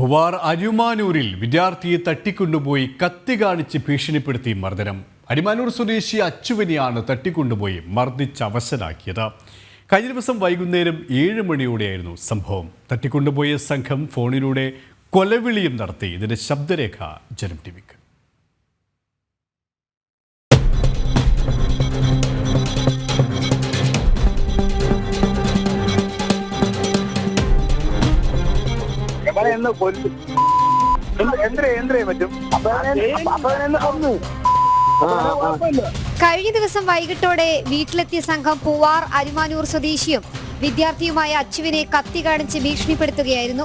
ഭുവാർ അരുമാനൂരിൽ വിദ്യാർത്ഥിയെ തട്ടിക്കൊണ്ടുപോയി കത്തി കാണിച്ച് ഭീഷണിപ്പെടുത്തി മർദ്ദനം. അരിമാനൂർ സ്വദേശി അച്ചുവിനെയാണ് തട്ടിക്കൊണ്ടുപോയി മർദ്ദിച്ച് അവശനാക്കിയത്. കഴിഞ്ഞ ദിവസം വൈകുന്നേരം ഏഴ് മണിയോടെയായിരുന്നു സംഭവം. തട്ടിക്കൊണ്ടുപോയ സംഘം ഫോണിലൂടെ കൊലവിളിയും നടത്തി. ഇതിന്റെ ശബ്ദരേഖ ജനം ടിവിക്ക് എന്ന് കൊല്ലും എന്ത്- പറ്റും? കൊന്നു. കഴിഞ്ഞ ദിവസം വൈകിട്ടോടെ വീട്ടിലെത്തിയ സംഘം പൂവാർ അരിമാനൂർ സ്വദേശിയും വിദ്യാർത്ഥിയുമായ അച്ചുവിനെ കത്തി കാണിച്ച് ഭീഷണിപ്പെടുത്തുകയായിരുന്നു.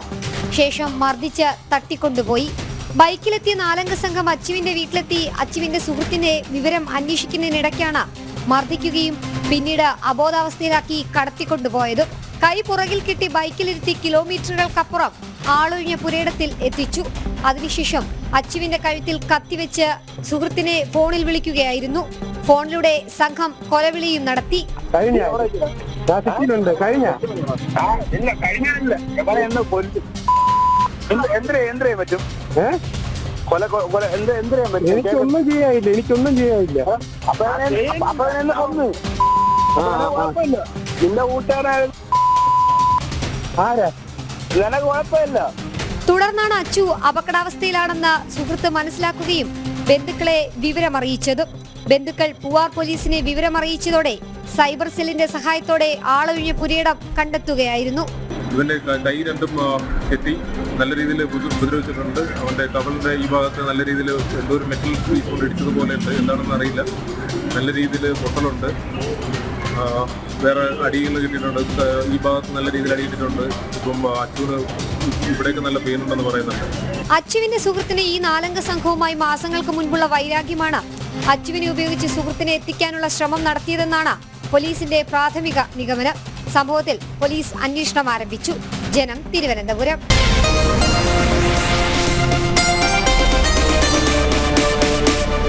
ശേഷം മർദ്ദിച്ച് തട്ടിക്കൊണ്ടുപോയി. ബൈക്കിലെത്തിയ നാലംഗ സംഘം അച്ചുവിന്റെ വീട്ടിലെത്തി. അച്ചുവിന്റെ സുഹൃത്തിന്റെ വിവരം അന്വേഷിക്കുന്നതിനിടയ്ക്കാണ് മർദ്ദിക്കുകയും പിന്നീട് അബോധാവസ്ഥയിലാക്കി കടത്തിക്കൊണ്ടുപോയത്. കൈ പുറകിൽ കിട്ടി ബൈക്കിലിരുത്തി കിലോമീറ്ററുകൾക്കപ്പുറം ആളൊഴിഞ്ഞ പുരയിടത്തിൽ എത്തിച്ചു. അതിനുശേഷം അച്ചുവിന്റെ കഴുത്തിൽ കത്തിവെച്ച് സുഹൃത്തിനെ ഫോണിൽ വിളിക്കുകയായിരുന്നു. ഫോണിലൂടെ സംഘം കൊലവിളിയും നടത്തി. എനിക്കൊന്നും ചെയ്യാനില്ല എനിക്കൊന്നും ചെയ്യാനില്ല. നിന്റെ കൂട്ടുകാരായ ആരാ? തുടർന്നാണ് അച്ചു അപകടാവസ്ഥയിലാണെന്ന് സുഹൃത്ത് മനസ്സിലാക്കുകയും ബന്ധുക്കളെ വിവരമറിയിച്ചത്. ബന്ധുക്കൾ പൂവാർ പോലീസിനെ വിവരമറിയിച്ചതോടെ സൈബർ സെല്ലിന്റെ സഹായത്തോടെ ആളൊഴിഞ്ഞ പുരയിടം കണ്ടെത്തുകയായിരുന്നു. ഇവന്റെ കൈ രണ്ടും എത്തി കെട്ടി നല്ല രീതിയിൽ ഉപദ്രവിച്ചിട്ടുണ്ട് അവന്റെ കവളിന്റെ ഈ ഭാഗത്ത് നല്ല രീതിയിൽ എന്തോ ഒരു മെറ്റൽ പീസ് കൊണ്ട് ഇടിച്ചതുപോലെ ഉണ്ട്. എന്താണെന്ന് അറിയില്ല. നല്ല രീതിയിൽ പൊട്ടലുണ്ട്. വേറെ അടികൾ കിട്ടിയിട്ടുണ്ട് ഈ ഭാഗത്ത് നല്ല രീതിയിൽ അടി കിട്ടിയിട്ടുണ്ട് ഇപ്പം അച്ഛന് ഇവിടെയൊക്കെ നല്ല പെയിനുണ്ടെന്ന് പറയുന്നുണ്ട്. അച്ചുവിന്റെ സുഹൃത്തിന് ഈ നാലംഗ സംഘവുമായി മാസങ്ങൾക്ക് മുൻപുള്ള വൈരാഗ്യമാണ്. അച്ചുവിനെ ഉപയോഗിച്ച് സുഹൃത്തിനെ എത്തിക്കാനുള്ള ശ്രമം നടത്തിയതെന്നാണ് പോലീസിന്റെ പ്രാഥമിക നിഗമനം. സംഭവത്തിൽ പോലീസ് അന്വേഷണം ആരംഭിച്ചു. ജനം തിരുവനന്തപുരം.